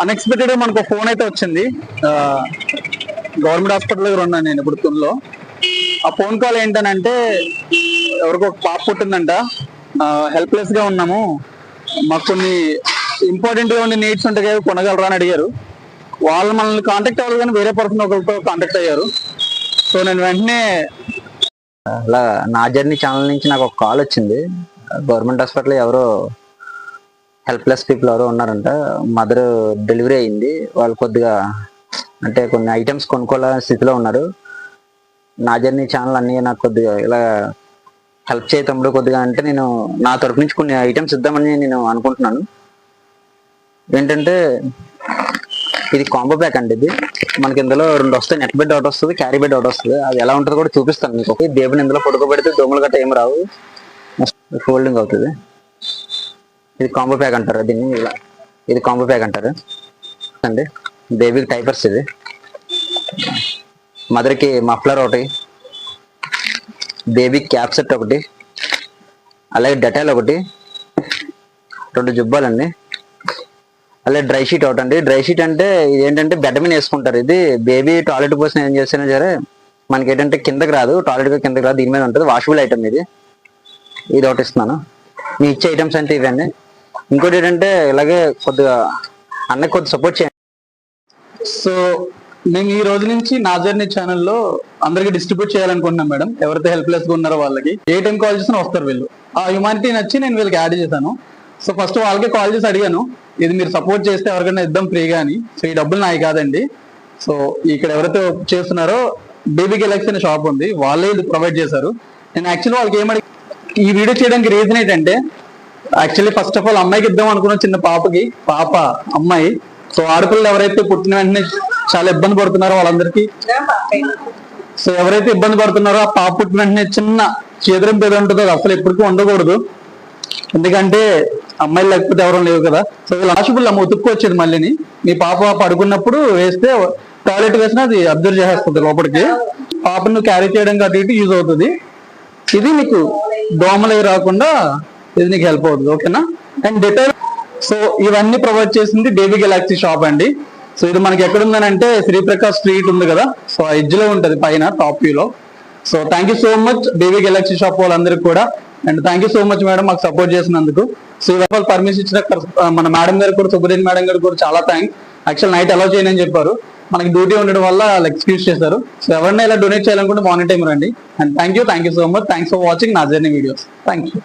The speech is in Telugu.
అన్ఎక్స్పెక్టెడ్ మనకు ఫోన్ అయితే వచ్చింది. గవర్నమెంట్ హాస్పిటల్ దగ్గర ఉన్నాను నేను ఇప్పుడు తుల్లో ఆ ఫోన్ కాల్ ఏంటనంటే ఎవరికో ఒక పాప పుట్టిందంట. హెల్ప్లెస్గా ఉన్నాము. మాకు కొన్ని ఇంపార్టెంట్గా ఉండే నీడ్స్ ఉంటాయి కదా కొనగలరా అని అడిగారు. వాళ్ళు మనల్ని కాంటాక్ట్ అవ్వాలి కానీ వేరే పర్సన్ ఒకరితో కాంటాక్ట్ అయ్యారు. సో నేను వెంటనే అలా నా జర్నీ ఛానల్ నుంచి నాకు ఒక కాల్ వచ్చింది. గవర్నమెంట్ హాస్పిటల్ ఎవరో హెల్ప్లెస్ పీపుల్ ఎవరో ఉన్నారంట. మదర్ డెలివరీ అయింది. వాళ్ళు కొద్దిగా అంటే కొన్ని ఐటమ్స్ కొనుక్కోలే స్థితిలో ఉన్నారు. నా జర్నీ ఛానల్ అన్ని నాకు కొద్దిగా ఇలా హెల్ప్ చేయ తమ్ముడు కొద్దిగా అంటే నేను నా తరపు నుంచి కొన్ని ఐటమ్స్ ఇద్దామని నేను అనుకుంటున్నాను. ఏంటంటే ఇది కాంబో ప్యాక్ అండి ఇది. మనకి ఇందులో రెండు వస్తాయి. నెట్ బెడ్ ఒకటి వస్తుంది క్యారీ బెడ్ ఒకటి వస్తుంది. అది ఎలా ఉంటుందో కూడా చూపిస్తాను మీకు. దేవుని ఇందులో పడుకోబెడితే దోమలు గట్ట ఏం రావు. ఫోల్డింగ్ అవుతుంది. ఇది కాంబో ప్యాక్ అంటారు దీన్ని. ఇలా ఇది కాంబో ప్యాక్ అంటారు. అండి బేబీకి టైపర్స్ ఇది. మదర్కి మఫ్లర్ ఒకటి. బేబీ క్యాప్ సెట్ ఒకటి. అలాగే డెటాల్ ఒకటి. రెండు జుబ్బాలండి అలాగే డ్రై షీట్ ఒకటి అండి. డ్రై షీట్ అంటే ఇది ఏంటంటే బెడ్ మీద వేసుకుంటారు. ఇది బేబీ టాయిలెట్ పోసిన ఏం చేసినా సరే మనకి ఏంటంటే కిందకి రాదు. టాయిలెట్ కిందకి రాదు. దీని మీద ఉంటుంది. వాషబుల్ ఐటమ్ ఇది. ఇది ఒకటి ఇస్తున్నాను. మీ ఇచ్చే ఐటమ్స్ అంటే ఇవన్నీ ఇంకోటి ఏంటంటే ఇలాగే కొద్దిగా అన్నకి కొద్దిగా సపోర్ట్ చేయండి. సో మేము ఈ రోజు నుంచి నా జర్నీ ఛానల్లో అందరికి డిస్ట్రిబ్యూట్ చేయాలనుకుంటున్నాం మేడం. ఎవరైతే హెల్ప్లెస్గా ఉన్నారో వాళ్ళకి. ఏ టైం కాల్ చేసినా వస్తారు వీళ్ళు. ఆ హ్యుమానిటీ నచ్చి నేను వీళ్ళకి యాడ్ చేశాను. సో ఫస్ట్ వాళ్ళకి కాల్ చేసి అడిగాను. ఇది మీరు సపోర్ట్ చేస్తే ఎవరికైనా ఇద్దాం ఫ్రీగా అని. సో ఈ డబ్బులు నాయి కాదండి. సో ఇక్కడ ఎవరైతే చేస్తున్నారో బేబీ గెలాక్సీ అనే షాప్ ఉంది. వాళ్ళే ఇది ప్రొవైడ్ చేశారు. నేను యాక్చువల్లీ వాళ్ళకి ఏమడి ఈ వీడియో చేయడానికి రీజన్ ఏంటంటే యాక్చువల్లీ ఫస్ట్ ఆఫ్ ఆల్ అమ్మాయికి ఇద్దాం అనుకున్న చిన్న పాపకి. పాప అమ్మాయి. సో ఆడపిల్లలు ఎవరైతే పుట్టిన వెంటనే చాలా ఇబ్బంది పడుతున్నారో వాళ్ళందరికీ. సో ఎవరైతే ఇబ్బంది పడుతున్నారో ఆ పాప పుట్టిన వెంటనే చిన్న చేదరం పేద ఉంటుందో అది అసలు ఎప్పటికీ ఉండకూడదు. ఎందుకంటే అమ్మాయిలు లేకపోతే ఎవరు లేవు కదా. సో వీళ్ళు అమ్మ ఉతుక్కొచ్చేది మళ్ళీని. మీ పాప పడుకున్నప్పుడు వేస్తే టాయిలెట్ వేసినా అది అబ్జర్వ్ చేసేస్తుంది లోపలికి. పాపను క్యారీ చేయడం అటు ఇటు యూజ్ అవుతుంది. ఇది మీకు దోమలు అవి రాకుండా ఇది నీకు హెల్ప్ అవుతుంది ఓకేనా అండ్ డెటాల్ సో ఇవన్నీ ప్రొవైడ్ చేసింది బేబీ గెలాక్సీ షాప్ అండి. సో ఇది మనకి ఎక్కడ అంటే శ్రీప్రకాష్ స్ట్రీట్ ఉంది కదా. సో ఆ ఎడ్జ్లో ఉంటుంది పైన టాప్ వ్యూ లో. So thank you so much Baby Galaxy Shop వాళ్ళందరికీ కూడా. And thank you so much madam మాకు సపోర్ట్ చేసినందుకు. సో ఇవాళ పర్మిషన్ ఇచ్చిన మన మేడం గారు కూడా సుబ్రహ్మణ్య మేడం గారు కూడా చాలా థ్యాంక్స్ యాక్చువల్ నైట్ అలౌ చేయని అని చెప్పారు. మనకి డ్యూటీ ఉండడం వల్ల వాళ్ళు ఎక్స్క్యూజ్ చేశారు. సో ఎవరైనా ఇలా డొనేట్ చేయాలనుకుంటే మార్నింగ్ టైం రండి. And thank you thank you so much thanks for watching నా జర్నీ వీడియోస్ థ్యాంక్ యూ